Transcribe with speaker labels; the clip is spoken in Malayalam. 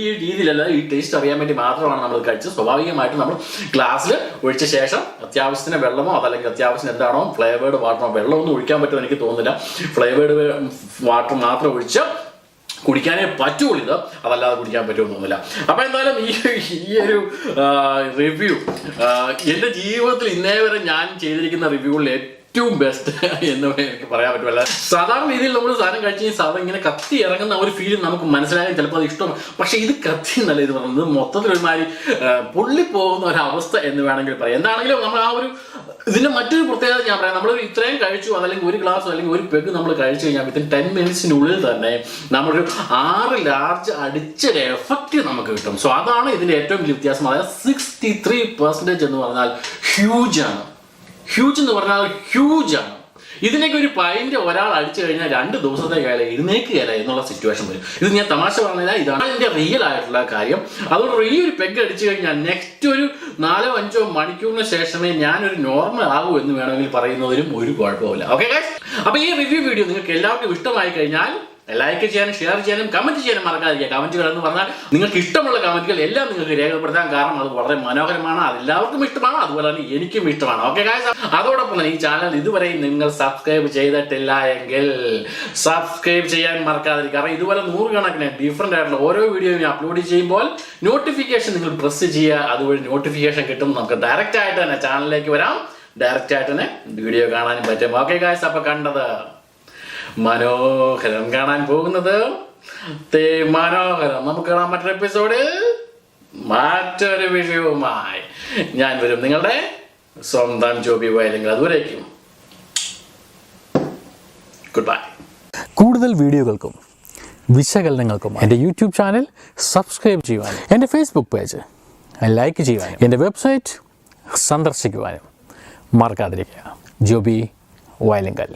Speaker 1: ഈ രീതിയിലല്ല ഈ ടേസ്റ്റ് അറിയാൻ വേണ്ടി മാത്രമാണ് നമ്മൾ കഴിച്ചത്. സ്വാഭാവികമായിട്ട് നമ്മൾ ഗ്ലാസ്സിൽ ഒഴിച്ച ശേഷം അത്യാവശ്യത്തിന് വെള്ളമോ അതല്ലെങ്കിൽ അത്യാവശ്യത്തിന് എന്താണോ ഫ്ലേവേർഡ് വാട്ടറോ വെള്ളമൊന്നും ഒഴിക്കാൻ പറ്റുമെന്ന് എനിക്ക് തോന്നുന്നില്ല. ഫ്ലേവേർഡ് വാട്ടർ മാത്രം ഒഴിച്ച് കുടിക്കാനേ പറ്റുള്ളൂ. ഇത് അതല്ലാതെ കുടിക്കാൻ പറ്റുമെന്ന് തോന്നുന്നില്ല. അപ്പൊ എന്തായാലും ഈ ഈ ഒരു റിവ്യൂ എന്റെ ജീവിതത്തിൽ ഇന്നേ വരെ ഞാൻ ചെയ്തിരിക്കുന്ന റിവ്യൂകളിൽ ഏറ്റവും ബെസ്റ്റ് എന്ന് എനിക്ക് പറയാൻ പറ്റുമല്ല സാധാരണ രീതിയിൽ നമ്മൾ സാധനം കഴിച്ച് സാധനം ഇങ്ങനെ കത്തി ഇറങ്ങുന്ന ഒരു ഫീൽ നമുക്ക് മനസ്സിലായാലും ചിലപ്പോൾ അത് ഇഷ്ടമാണ്. പക്ഷേ ഇത് കത്തി എന്നല്ല ഇത് പറയുന്നത് മൊത്തത്തിൽ ഒരുമാതിരി പൊള്ളിപ്പോകുന്ന ഒരു അവസ്ഥ എന്ന് വേണമെങ്കിൽ പറയാം. എന്താണെങ്കിലും നമ്മൾ ആ ഒരു ഇതിന്റെ മറ്റൊരു പ്രത്യേകത ഞാൻ പറയാം. നമ്മൾ ഇത്രയും കഴിച്ചു അതല്ലെങ്കിൽ ഒരു ഗ്ലാസ് അല്ലെങ്കിൽ ഒരു പെഗ് നമ്മൾ കഴിച്ചു കഴിഞ്ഞാൽ വിത്തിൻ ടെൻ മിനിറ്റ്സിനുള്ളിൽ തന്നെ നമ്മളൊരു ആറ് ലാർജ് അടിച്ചൊരു എഫക്റ്റ് നമുക്ക് കിട്ടും. സോ അതാണ് ഇതിന്റെ ഏറ്റവും വലിയ വ്യത്യാസം. അതായത് സിക്സ്റ്റി ത്രീ പെർസെന്റേജ് എന്ന് പറഞ്ഞാൽ ഹ്യൂജ് ആണ്. ഹ്യൂജ് എന്ന് പറഞ്ഞാൽ ഹ്യൂജ് ആണ്. ഇതിനൊക്കെ ഒരു പൈന്റെ ഒരാൾ അടിച്ചു കഴിഞ്ഞാൽ രണ്ട് ദിവസത്തെ ദിവസത്തേക്കായാലും എഴുന്നേക്കുകയല്ല എന്നുള്ള സിറ്റുവേഷൻ വരും. ഇത് ഞാൻ തമാശ പറഞ്ഞില്ല ഇതാണ് അതിന്റെ റിയൽ ആയിട്ടുള്ള കാര്യം. അതുകൊണ്ട് ഈ ഒരു പെഗ് അടിച്ചു കഴിഞ്ഞാൽ നെക്സ്റ്റ് ഒരു നാലോ അഞ്ചോ മണിക്കൂറിന് ശേഷമേ ഞാനൊരു നോർമൽ ആകൂ എന്ന് വേണമെങ്കിൽ പറയുന്നതിലും ഒരു കുഴപ്പമില്ല ഓക്കെ അപ്പോൾ ഈ റിവ്യൂ വീഡിയോ നിങ്ങൾക്ക് എല്ലാവർക്കും ഇഷ്ടമായി കഴിഞ്ഞാൽ ലൈക്ക് ചെയ്യാനും ഷെയർ ചെയ്യാനും കമന്റ് ചെയ്യാനും മറക്കാതിരിക്കുക. കമന്റുകൾ എന്ന് പറഞ്ഞാൽ നിങ്ങൾക്ക് ഇഷ്ടമുള്ള കമന്റുകൾ എല്ലാം നിങ്ങൾക്ക് രേഖപ്പെടുത്താൻ കാരണം അത് വളരെ മനോഹരമാണ് അത് എല്ലാവർക്കും ഇഷ്ടമാണ് അതുപോലെ തന്നെ എനിക്കും ഇഷ്ടമാണ്. ഓക്കെ അതോടൊപ്പം തന്നെ ഈ ചാനൽ ഇതുവരെ നിങ്ങൾ സബ്സ്ക്രൈബ് ചെയ്തിട്ടില്ല എങ്കിൽ സബ്സ്ക്രൈബ് ചെയ്യാൻ മറക്കാതിരിക്കുക. കാരണം ഇതുപോലെ നൂറുകണക്കിന് ഡിഫറെന്റ് ആയിട്ടുള്ള ഓരോ വീഡിയോയും അപ്ലോഡ് ചെയ്യുമ്പോൾ നോട്ടിഫിക്കേഷൻ നിങ്ങൾ പ്രസ് ചെയ്യുക. അതുവഴി നോട്ടിഫിക്കേഷൻ കിട്ടും. നമുക്ക് ഡയറക്റ്റ് ആയിട്ട് തന്നെ ചാനലിലേക്ക് വരാം. ഡയറക്റ്റ് ആയിട്ട് തന്നെ വീഡിയോ കാണാനും പറ്റും. ഓക്കെ ഗായ്സ് അപ്പൊ കണ്ടത് മനോഹരം കാണാൻ പോകുന്നത്. മനോഹരം. നമുക്ക് കാണാൻ മറ്റൊരു എപ്പിസോഡ് മറ്റൊരു വിഷയവുമായി. ഞാൻ വരും നിങ്ങളുടെ സ്വന്തം ജോബി പോയാലെങ്കിൽ അതുവരേക്കും. ഗുഡ് ബൈ
Speaker 2: കൂടുതൽ വീഡിയോകൾക്കും വിശകലനങ്ങൾക്കും എന്റെ യൂട്യൂബ് ചാനൽ സബ്സ്ക്രൈബ് ചെയ്യുവാനും എന്റെ ഫേസ്ബുക്ക് പേജ് ലൈക്ക് ചെയ്യുവാനും എന്റെ വെബ്സൈറ്റ് സന്ദർശിക്കുവാനും മറക്കാതിരിക്കുക. ജോബി വയലിങ്കൽ.